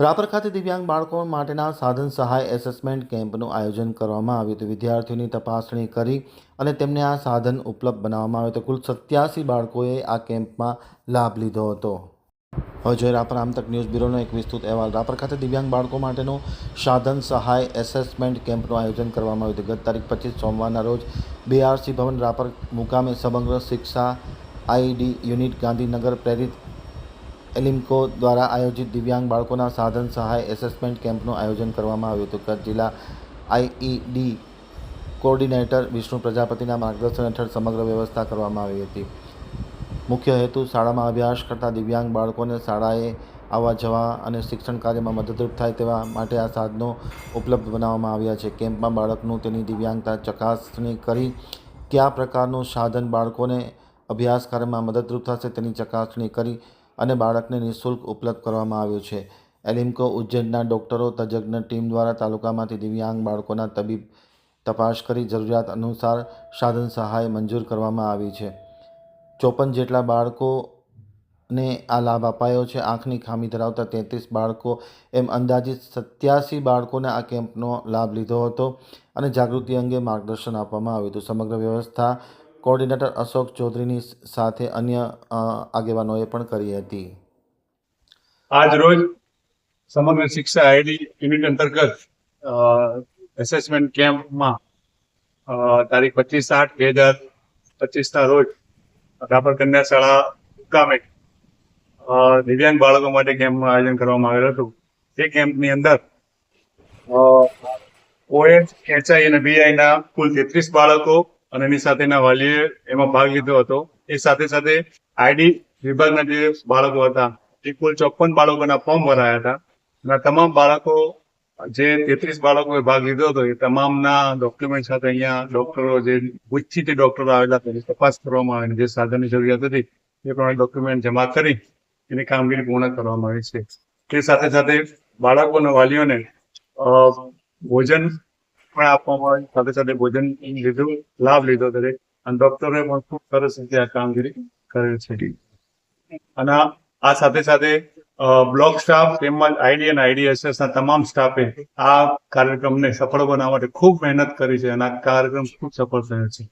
રાપર ખાતે દિવ્યાંગ બાળકો માટેના સાધન સહાય એસેસમેન્ટ કેમ્પનું આયોજન કરવામાં આવ્યું હતું. વિદ્યાર્થીઓની તપાસણી કરી અને તેમને આ સાધન ઉપલબ્ધ બનાવવામાં આવ્યું હતું. કુલ સત્યાસી બાળકોએ આ કેમ્પમાં લાભ લીધો હતો. જોઈએ રાપર આમતક ન્યૂઝ બ્યુરોનો એક વિસ્તૃત અહેવાલ. રાપર ખાતે દિવ્યાંગ બાળકો માટેનું સાધન સહાય એસેસમેન્ટ કેમ્પનું આયોજન કરવામાં આવ્યું હતું. ગત તારીખ પચીસ સોમવારના રોજ બીઆરસી ભવન રાપર મુકામે સમગ્ર શિક્ષા આઈડી યુનિટ ગાંધીનગર પ્રેરિત એલિમ્કો દ્વારા આયોજિત દિવ્યાંગ બાળકોના સાધન સહાય એસેસમેન્ટ કેમ્પનું આયોજન કરવામાં આવ્યું હતું. કચ્છ જિલ્લા આઈઈડી કોઓર્ડિનેટર વિષ્ણુ પ્રજાપતિના માર્ગદર્શન હેઠળ સમગ્ર વ્યવસ્થા કરવામાં આવી હતી. મુખ્ય હેતુ શાળામાં અભ્યાસ કરતા દિવ્યાંગ બાળકોને શાળાએ આવવા જવા અને શિક્ષણ કાર્યમાં મદદરૂપ થાય તેવા માટે આ સાધનો ઉપલબ્ધ બનાવવામાં આવ્યા છે. કેમ્પમાં બાળકનું તેની દિવ્યાંગતા ચકાસણી કરી કયા પ્રકારનું સાધન બાળકોને અભ્યાસ કાર્યમાં મદદરૂપ થશે તેની ચકાસણી કરી અને બાળકને નિઃશુલ્ક ઉપલબ્ધ કરવામાં આવ્યું છે. એલિમ્કો ઉજ્જૈનના ડૉક્ટરો તજજ્ઞ ટીમ દ્વારા તાલુકામાંથી દિવ્યાંગ બાળકોના તબીબ તપાસ કરી જરૂરિયાત અનુસાર સાધન સહાય મંજૂર કરવામાં આવી છે. ચોપન જેટલા બાળકોને આ લાભ અપાયો છે. આંખની ખામી ધરાવતા તેત્રીસ બાળકો એમ અંદાજિત સત્યાસી બાળકોને આ કેમ્પનો લાભ લીધો હતો અને જાગૃતિ અંગે માર્ગદર્શન આપવામાં આવ્યું હતું. સમગ્ર વ્યવસ્થા કોઓર્ડિનેટર અશોક ચૌધરીની સાથે અન્ય આગેવાનોએ પણ કરી હતી. આજ રોજ સમગ્ર શિક્ષા આઈડી યુનિટ અંતર્ગત એસેસમેન્ટ કેમ્પમાં તારીખ પચીસ આઠ બે હજાર પચીસના રોજ રાપર કન્યા શાળા ગામે દિવ્યાંગ બાળકો માટે કેમ્પનું આયોજન કરવામાં આવેલ હતું. તે કેમ્પની અંદર ઓએચ, એચઆઈ અને બીઆઈના કુલ તેત્રીસ બાળકો અને એની સાથેના વાલીએ એમાં ભાગ લીધો હતો. એ સાથે સાથે આઈડી વિભાગના જે બાળકો હતા, એ કુલ ચોપન બાળકોના ફોર્મ ભરાયા હતા. અને તમામ બાળકો, જે તેત્રીસ બાળકોએ ભાગ લીધો હતો, એ તમામના ડોક્યુમેન્ટ સાથે અહીંયા ડોક્ટરો જે ગુચ્છી તે ડોક્ટરો આવેલા હતા તપાસ કરવામાં આવે જે સાધનની જરૂરિયાત હતી, એ પ્રમાણે ડોક્યુમેન્ટ જમા કરી એની કામગીરી પૂર્ણ કરવામાં આવી છે. તે સાથે સાથે બાળકોના વાલીઓને ભોજન પણ આપવામાં આવી. સાથે સાથે ભોજન લીધું, લાભ લીધો દરેક અને ડોક્ટરોએ પણ ખૂબ સરસ રીતે આ કામગીરી કરેલ છે. અને આ આ સાથે સાથે બ્લોક સ્ટાફ તેમજ આઈડી અને આઈડીએસએસ ના તમામ સ્ટાફે આ કાર્યક્રમને સફળ બનાવવા માટે ખૂબ મહેનત કરી છે અને આ કાર્યક્રમ ખૂબ સફળ થયો છે.